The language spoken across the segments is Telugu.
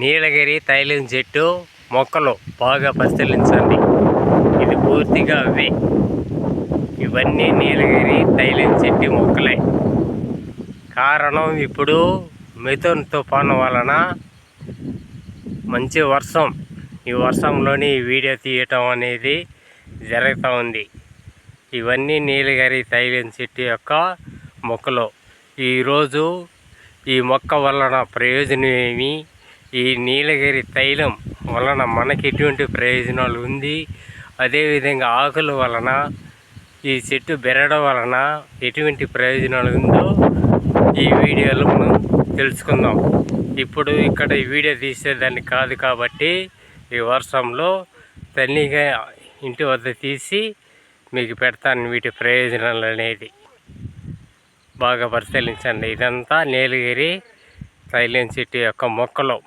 నీలగిరి తైలం చెట్టు మొక్కలు బాగా పరిశీలించండి. ఇది పూర్తిగా అవే. ఇవన్నీ నీలగిరి తైలం చెట్టు మొక్కలే. కారణం ఇప్పుడు మిథున్ తుఫాను వలన మంచి వర్షం ఈ వర్షంలోని వీడియో తీయటం అనేది జరుగుతూ ఉంది. ఇవన్నీ నీలగిరి తైలం చెట్టు యొక్క మొక్కలు. ఈరోజు ఈ మొక్క వలన ప్రయోజనం ఏమి ఈ నీలగిరి తైలం వలన మనకి ఎటువంటి ప్రయోజనాలు ఉంది? అదేవిధంగా ఆకుల వలన ఈ చెట్టు బెరడం వలన ఎటువంటి ప్రయోజనాలు ఉందో ఈ వీడియోలో మనం తెలుసుకుందాం. ఇప్పుడు ఇక్కడ ఈ వీడియో తీసేదాన్ని కాదు కాబట్టి ఈ వర్షంలో తల్లిగా ఇంటి వద్ద తీసి మీకు పెడతాను వీటి ప్రయోజనాలు అనేది. బాగా పరిశీలించండి. ఇదంతా నీలగిరి తైలం సిటీ యొక్క మొక్కలు.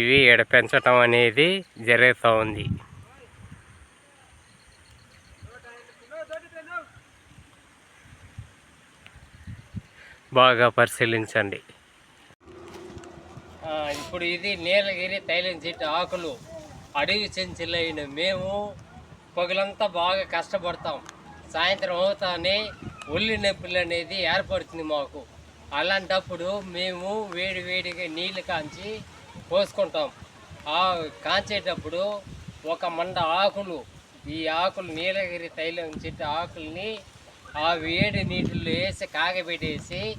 ఇవి ఇక్కడ పెంచటం అనేది జరుగుతూ ఉంది. బాగా పరిశీలించండి. ఇప్పుడు ఇది నీలగిరి తైలం చెట్టు ఆకులు. అడవి చెంచులైన మేము పగలంతా బాగా కష్టపడతాం. సాయంత్రం అవుతానే ఒళ్ళు నొప్పులు అనేది ఏర్పడుతుంది మాకు. అలాంటప్పుడు మేము వేడి వేడిగా నీళ్ళు కాంచి పోసుకుంటాం. ఆ కాంచేటప్పుడు ఒక మండ ఆకులు ఈ ఆకులు నీలగిరి తైలం చెట్టు ఆకుల్ని ఆ వేడి నీటిలో వేసి కాగబెట్టేసి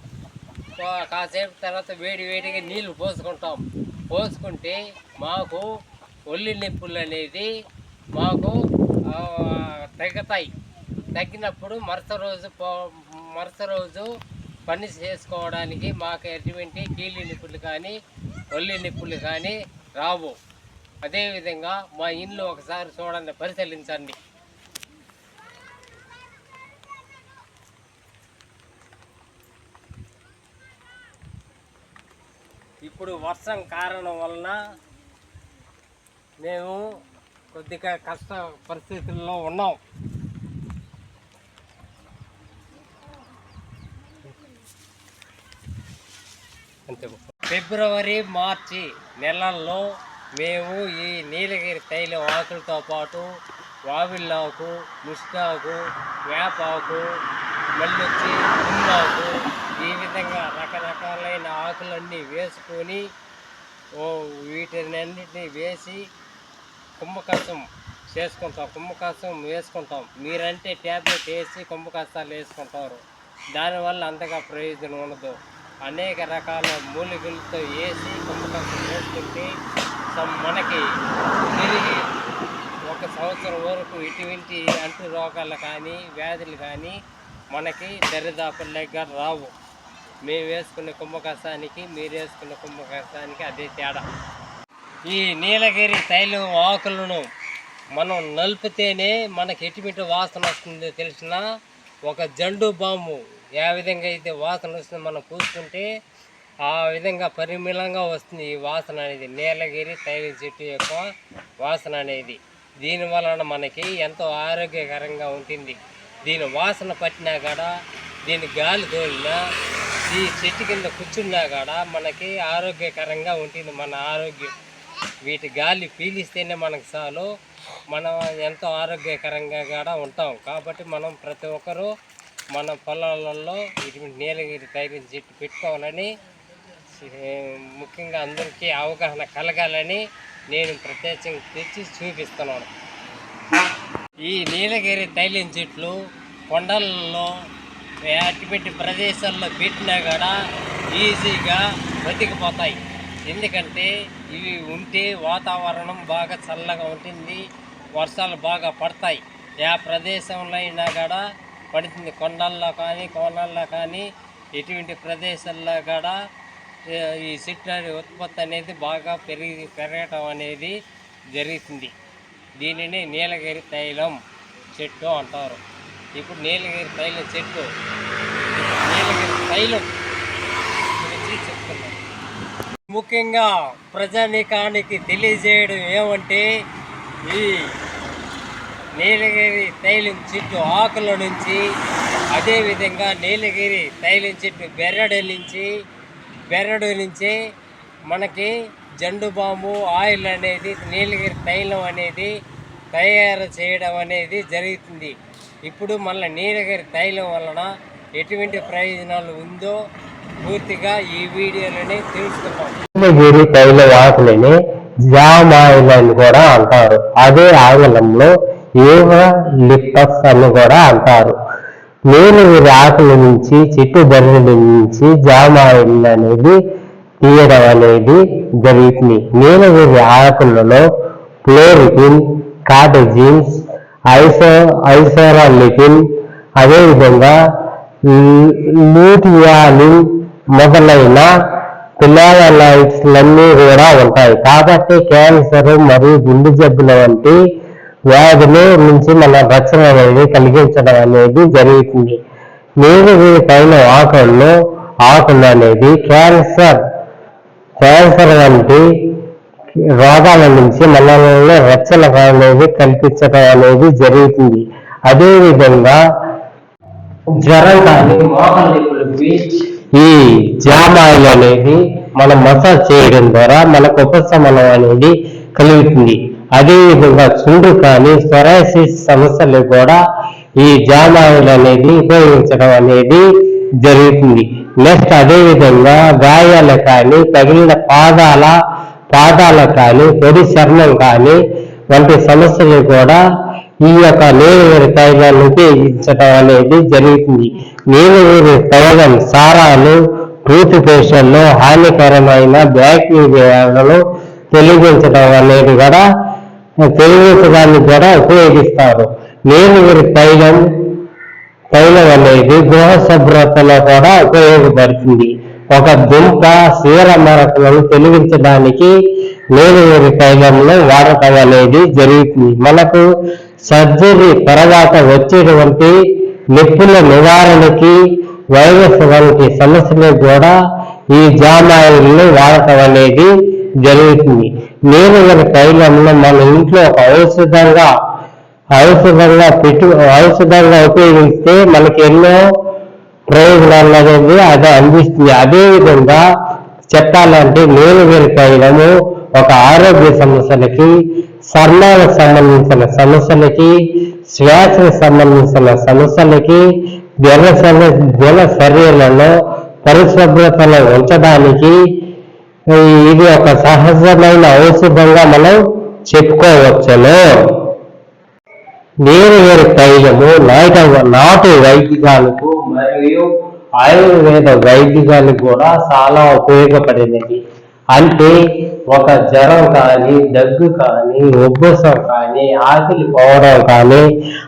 కా- కాసేపు తర్వాత వేడి వేడిగా నీళ్ళు పోసుకుంటాం. పోసుకుంటే మాకు ఒళ్ళు నొప్పులు అనేది మాకు తగ్గుతాయి. తగ్గినప్పుడు మరుస రోజు పో మరుస రోజు పని చేసుకోవడానికి మాకు ఎటువంటి కీళ్ళ నిప్పులు కానీ ఒళ్ళి నిప్పులు కానీ రావు. అదేవిధంగా మా ఇల్లు ఒకసారి చూడండి పరిశీలించండి. ఇప్పుడు వర్షం కారణం వలన మేము కొద్దిగా కష్ట పరిస్థితుల్లో ఉన్నాం. ఫిబ్రవరి మార్చి నెలల్లో మేము ఈ నీలగిరి తైలం ఆకులతో పాటు వావిల్లాకు ముస్కాకు వేపాకు మళ్ళీ వచ్చి ఈ విధంగా రకరకాలైన ఆకులన్నీ వేసుకొని ఓ వీటినన్నిటిని వేసి కుంభకసం చేసుకుంటాం. కుంభకాసం వేసుకుంటాం. మీరంటే ట్యాబ్లెట్ వేసి కుంభకాసాలు వేసుకుంటారు. దానివల్ల అంతగా ప్రయోజనం ఉండదు. అనేక రకాల మూలికలతో వేసి కుంభకసం వేసుకుంటే సమ్ మనకి తిరిగి ఒక సంవత్సరం వరకు ఇటువంటి అంటు రోగాలు కానీ వ్యాధులు కానీ మనకి దరిదాపుల్లోకి రావు. మేము వేసుకున్న కుంభకసానికి మీరు వేసుకున్న కుంభకసానికి అదే తేడా. ఈ నీలగిరి తైలం ఆకులను మనం నలిపితేనే మనకి ఎటువంటి వాసన వస్తుందో తెలిసిన ఒక జండు బాంబు ఏ విధంగా అయితే వాసన వస్తుందో మనం పూసుకుంటే ఆ విధంగా పరిమళంగా వస్తుంది ఈ వాసన అనేది. నీలగిరి తైలం చెట్టు యొక్క వాసన అనేది. దీని వలన మనకి ఎంతో ఆరోగ్యకరంగా ఉంటుంది. దీని వాసన పట్టినా కూడా దీని గాలి తోలినా ఈ చెట్టు కింద కూర్చున్నా కూడా మనకి ఆరోగ్యకరంగా ఉంటుంది మన ఆరోగ్యం. వీటి గాలి పీలిస్తేనే మనకు చాలు. మనం ఎంతో ఆరోగ్యకరంగా కూడా ఉంటాం. కాబట్టి మనం ప్రతి ఒక్కరూ మన పొలాలలో ఇటువంటి నీలగిరి తైలం చెట్టు పెట్టుకోవాలని ముఖ్యంగా అందరికీ అవగాహన కలగాలని నేను ప్రత్యేకంగా తెచ్చి చూపిస్తున్నాను. ఈ నీలగిరి తైలం చెట్లు కొండలలో అటువంటి ప్రదేశాల్లో పెట్టినా కూడా ఈజీగా బతికిపోతాయి ఎందుకంటే ఇవి ఉంటే వాతావరణం బాగా చల్లగా ఉంటుంది వర్షాలు బాగా పడతాయి. ఏ ప్రదేశంలో అయినా కూడా పడుతుంది. కొండల్లో కానీ కోనల్లో కానీ ఇటువంటి ప్రదేశాల్లో కూడా ఈ చెట్ల ఉత్పత్తి అనేది బాగా పెరిగి పెరగటం అనేది జరుగుతుంది. దీనిని నీలగిరి తైలం చెట్టు అంటారు. ఇప్పుడు నీలగిరి తైలం చెట్టు నీలగిరి తైలం గురించి చెప్తున్నాను. ముఖ్యంగా ప్రజానీకానికి తెలియజేయడం ఏమంటే ఈ నీలగిరి తైలం చెట్టు ఆకుల నుంచి అదేవిధంగా నీలగిరి తైలం చెట్టు బెర్రడు నుంచి బెర్రడు నుంచి మనకి జండు బాంబు ఆయిల్ అనేది నీలగిరి తైలం అనేది తయారు చేయడం అనేది జరుగుతుంది. ఇప్పుడు మళ్ళీ నీలగిరి తైలం వలన ఎటువంటి ప్రయోజనాలు ఉందో పూర్తిగా ఈ వీడియోలోనే తెలుసుకుందాం. నీలగిరి తైల ఆకులని జామ్ ఆయిల్ అని కూడా అంటారు. అదే ఆంగ్లంలో ఏవ లిప్టస్ అని కూడా అంటారు నీలగిరి ఆకుల నుంచి చెట్టు బెర్రెల నుంచి జామాయిల్ ఆయిల్ అనేది తీయడం అనేది జరుగుతుంది నీలగిరి ఆకులలో క్లోరిటిన్ కాటజిన్స్ ఐసో ఐసోరాలిటిన్ అదేవిధంగా లూటియాలిన్ మొదలైన పిలాలైట్స్ అన్నీ కూడా ఉంటాయి. కాబట్టి క్యాన్సర్ మరియు గుండె జబ్బుల వంటి వ్యాధుల నుంచి మన రక్షణ అనేది కలిగించడం అనేది జరుగుతుంది. నీలగిరి పైన ఆకులను ఆకులు అనేది క్యాన్సర్ క్యాన్సర్ వంటి రోగాల నుంచి మనల్ని రక్షణ అనేది కల్పించడం అనేది జరుగుతుంది. అదేవిధంగా జ్వరం కానీ ఈ జామాయిల్ అనేది మనం మసాజ్ చేయడం ద్వారా మనకు ఉపశమనం అనేది కలుగుతుంది. అదేవిధంగా చుండు కానీ సొరాసిస్ సమస్యలు కూడా ఈ జామ్ ఆయిల్ అనేది ఉపయోగించడం అనేది జరుగుతుంది. నెక్స్ట్ అదేవిధంగా గాయాలు కానీ తగిలిన పాదాల పాదాల కానీ పొడి చర్మం కానీ వంటి సమస్యలు కూడా ఈ యొక్క నీలగిరి తైలాన్ని ఉపయోగించడం అనేది జరుగుతుంది. నీలగిరి తైలం సారాలు టూత్ పేస్టుల్లో హానికరమైన బ్యాక్టీరియాలను తొలగించడం అనేది కూడా తొలగించడానికి కూడా ఉపయోగిస్తారు. నీలగిరి తైలం తైలం అనేది గృహ శుభ్రతలో కూడా ఉపయోగపడుతుంది. ఒక దుంప సీర మరకలను తొలగించడానికి నీలగిరి తైలంలో వాడటం అనేది జరుగుతుంది. మనకు సర్జరీ తర్వాత వచ్చేటువంటి నొప్పుల నివారణకి వైరస్ వంటి సమస్యలు కూడా ఈ జామాయిల్ని వాడటం అనేది జరుగుతుంది. నీలగిరి తైలంలో మన ఇంట్లో ఒక ఔషధంగా ఔషధంగా పెట్టు ఔషధంగా ఉపయోగిస్తే మనకి ఎన్నో ప్రయోజనాలు అనేది అది అందిస్తుంది. అదేవిధంగా చెప్పాలంటే నీలగిరి తైలము ఒక ఆరోగ్య సమస్యలకి చర్మాలకు సంబంధించిన సమస్యలకి శ్వాసకు సంబంధించిన సమస్యలకి జల జల శరీరంలో పరిశుభ్రతను ఉంచడానికి ఇది ఒక సహజమైన ఔషధంగా మనం చెప్పుకోవచ్చును నీలగిరి తైలము నాట నాటు వైద్యాలకు మరియు ఆయుర్వేద వైద్యాలకు కూడా చాలా ఉపయోగపడినది. అంటే ఒక జ్వరం కానీ దగ్గు కానీ ఉబ్బసం కానీ ఆకలి పోవడం కానీ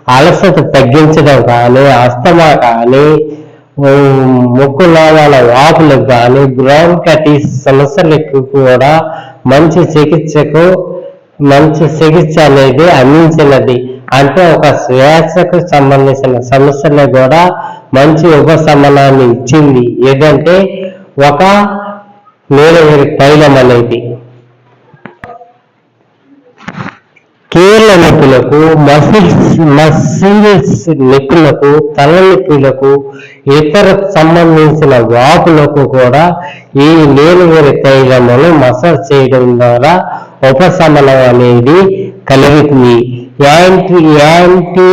అలసట తగ్గించడం కానీ అస్తమా కానీ ముక్కు లాగాల వాపులకు కానీ బ్రాంకటిస్ సమస్యలకు కూడా మంచి చికిత్సకు మంచి చికిత్స అనేది అందించినది. అంటే ఒక శ్వాసకు సంబంధించిన సమస్యలు కూడా మంచి ఉపశమనాన్ని ఇచ్చింది. ఏదంటే ఒక నీలగిరి తైలం అనేది కీళ్ళ నొప్పులకు మసిల్స్ మసిల్స్ నొప్పులకు తలనొప్పులకు ఇతర సంబంధించిన వాపులకు కూడా ఈ నీలగిరి తైలమును మసాజ్ చేయడం ద్వారా ఉపశమనం అనేది కలుగుతుంది. యాంటీ యాంటీ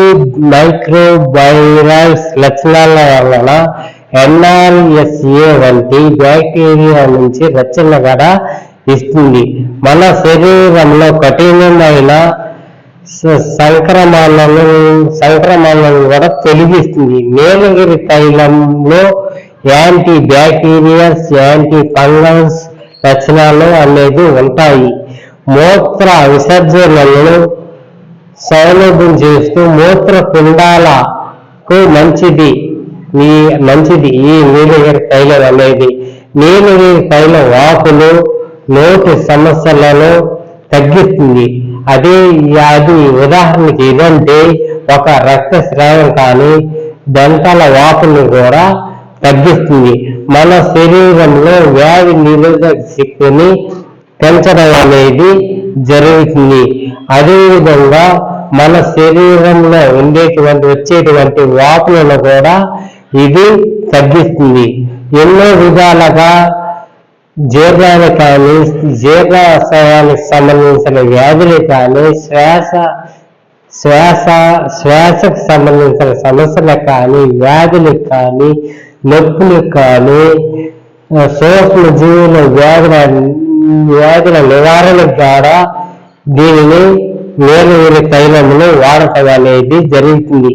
మైక్రోవైరస్ లక్షణాల వలన ఎన్ఆర్ఎస్ఏ వంటి బ్యాక్టీరియా నుంచి రక్షణ కూడా ఇస్తుంది. మన శరీరంలో కఠినమైన సంక్రమణను సంక్రమణను కూడా తొలగిస్తుంది. నీలగిరి తైలంలో యాంటీ బ్యాక్టీరియల్స్ యాంటీ ఫంగస్ లక్షణాలు అనేది ఉంటాయి. మూత్ర విసర్జనలను సౌలభ్యం చేస్తూ మూత్ర పిండాలకు మంచిది. ఈ మంచిది ఈ నీలగిరి తైలం అనేది. నీలగిరి తైలం వాపులు నోటి సమస్యలను తగ్గిస్తుంది. అదే వ్యాధి ఉదాహరణకి ఇదంటే ఒక రక్తస్రావం కానీ దంతాల వాపుని కూడా తగ్గిస్తుంది. మన శరీరంలో వ్యాధి నిరోధక శక్తిని పెంచడం అనేది జరుగుతుంది. అదేవిధంగా మన శరీరంలో ఉండేటువంటి వచ్చేటువంటి వాపులను కూడా ఇది తగ్గిస్తుంది. ఎన్నో విధాలుగా జీర్ణాలు కానీ జీర్ణాశయానికి సంబంధించిన వ్యాధులు కానీ శ్వాస శ్వాస శ్వాసకు సంబంధించిన సమస్యలు కానీ వ్యాధులు కానీ నొప్పులు కానీ సూక్ష్మ జీవుల వ్యాధుల వ్యాధుల నివారణ ద్వారా దీనిని వేరు వేరు తైలములు వాడటం అనేది జరుగుతుంది.